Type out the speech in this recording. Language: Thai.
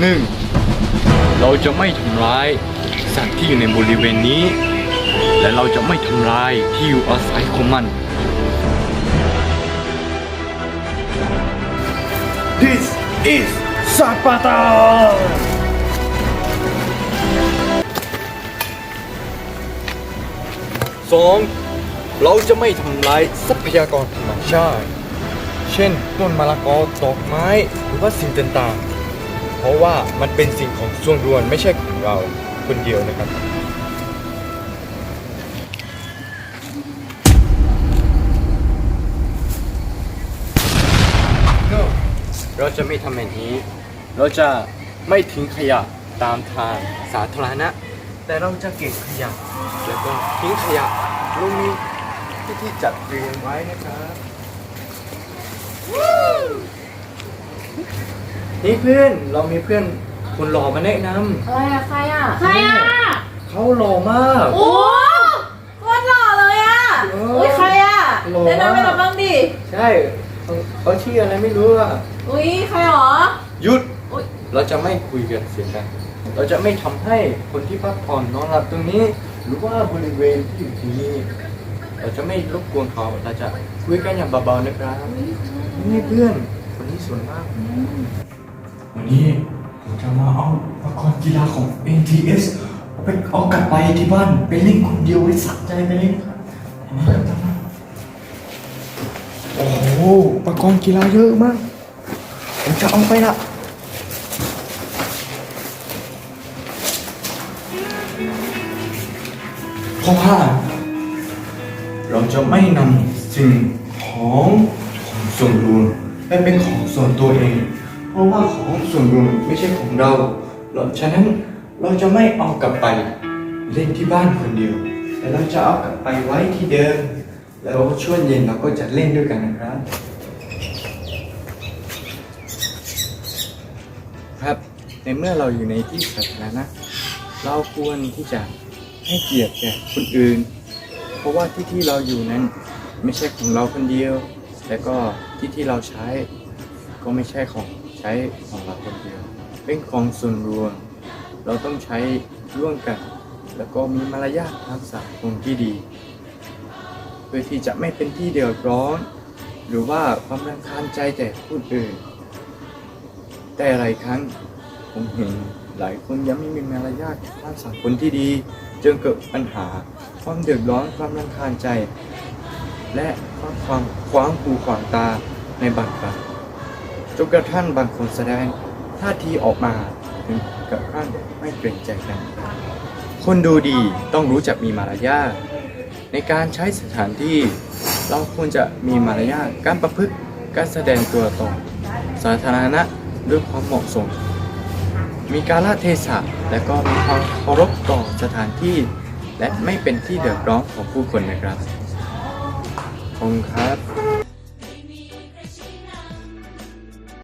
หนึ่งเราจะไม่ทำร้ายสัตว์ที่อยู่ในบริเวณนี้ และเราจะไม่ทำลายที่อยู่อาศัยของมัน This is Sparta สองเราจะไม่ทำลายทรัพยากรธรรมชาติ เช่นต้นมะละกอดอกไม้ หรือว่าสิ่งต่างๆ เพราะว่ามันเป็นสิ่งของส่วนรวมไม่ใช่ของเราคนเดียวนะครับ เราจะไม่ทำแบบนี้ เราจะไม่ทิ้งขยะตามทางสาธารณะ แต่เราจะเก็บขยะแล้วก็ทิ้งขยะลงในที่ที่จัดเรียงไว้นะครับ นี่เพื่อนเรามีเพื่อนคนหล่อมาแนะนอะไรอะใครอะใครอะำเขาหล่อมาก โอ้โคตรหล่อเลยอะเอออุ้ยใครอะหล่อแนะนำให้มากเราบ้างดิใช่เขาเขาชื่ออะไรไม่รู้อะอุ้ยใครหรอ หยุดอุ๊ย เราจะไม่คุยกันเสียงดังเราจะไม่ทำให้คนที่พักผ่อนนอนหลับตรงนี้ หรือว่าบริเวณที่อยู่ที่นี่เราจะไม่รบกวนเขาเราจะคุยกันอย่างเบาๆนะครับนี่เพื่อนคนนี้สวยมาก วันนี้ผมจะมาเอาอุปกรณ์กีฬาของ NTS เอาไปเอากลับไปที่บ้านไปเล่นคนเดียวไว้สักใจไปเล่นโอ้โหอุปกรณ์กีฬาเยอะมาก ผมจะเอาไปละเพราะว่าเราจะไม่นำสิ่งของของส่วนรวมไปเป็นของส่วนตัวเอง เพราะว่าของส่วนรวมไม่ใช่ของเราเราฉะนั้นเราจะไม่เอากลับไปเล่นที่บ้านคนเดียว แต่เราจะเอากลับไปไว้ที่เดิม แล้วช่วงเย็นเราก็จะเล่นด้วยกันนะครับ ครับ ในเมื่อเราอยู่ในที่สาธารณะเราควรที่จะให้เกียรติแก่คนอื่น เพราะว่าที่ที่เราอยู่นั้นไม่ใช่ของเราคนเดียว และก็ที่ที่เราใช้ก็ไม่ใช่ของ ใช้ของเราคนเดียว เป็นของส่วนรวม เราต้องใช้ร่วมกัน แล้วก็มีมารยาททางสังคมที่ดี เพื่อที่จะไม่เป็นที่เดือดร้อน หรือว่าความรำคาญใจแก่ผู้อื่น แต่หลายครั้งผมเห็นหลายคนยังไม่มีมารยาททางสังคมที่ดีจึงเกิดปัญหาความเดือดร้อนความรำคาญใจ และความความขวางหูขวางตาในบางครั้ง จนกระทั่งบางคนแสดงท่าทีออกมาถึงกับขั้นไม่เกรงใจกัน คนดูดีต้องรู้จักมีมารยาทในการใช้สถานที่ เราควรจะมีมารยาทการประพฤติการแสดงตัวตนสาธารณะด้วยความเหมาะสม มีการละเทศะและก็มีความเคารพต่อสถานที่ และไม่เป็นที่เดือดร้อนของผู้คนนะครับขอบคุณครับ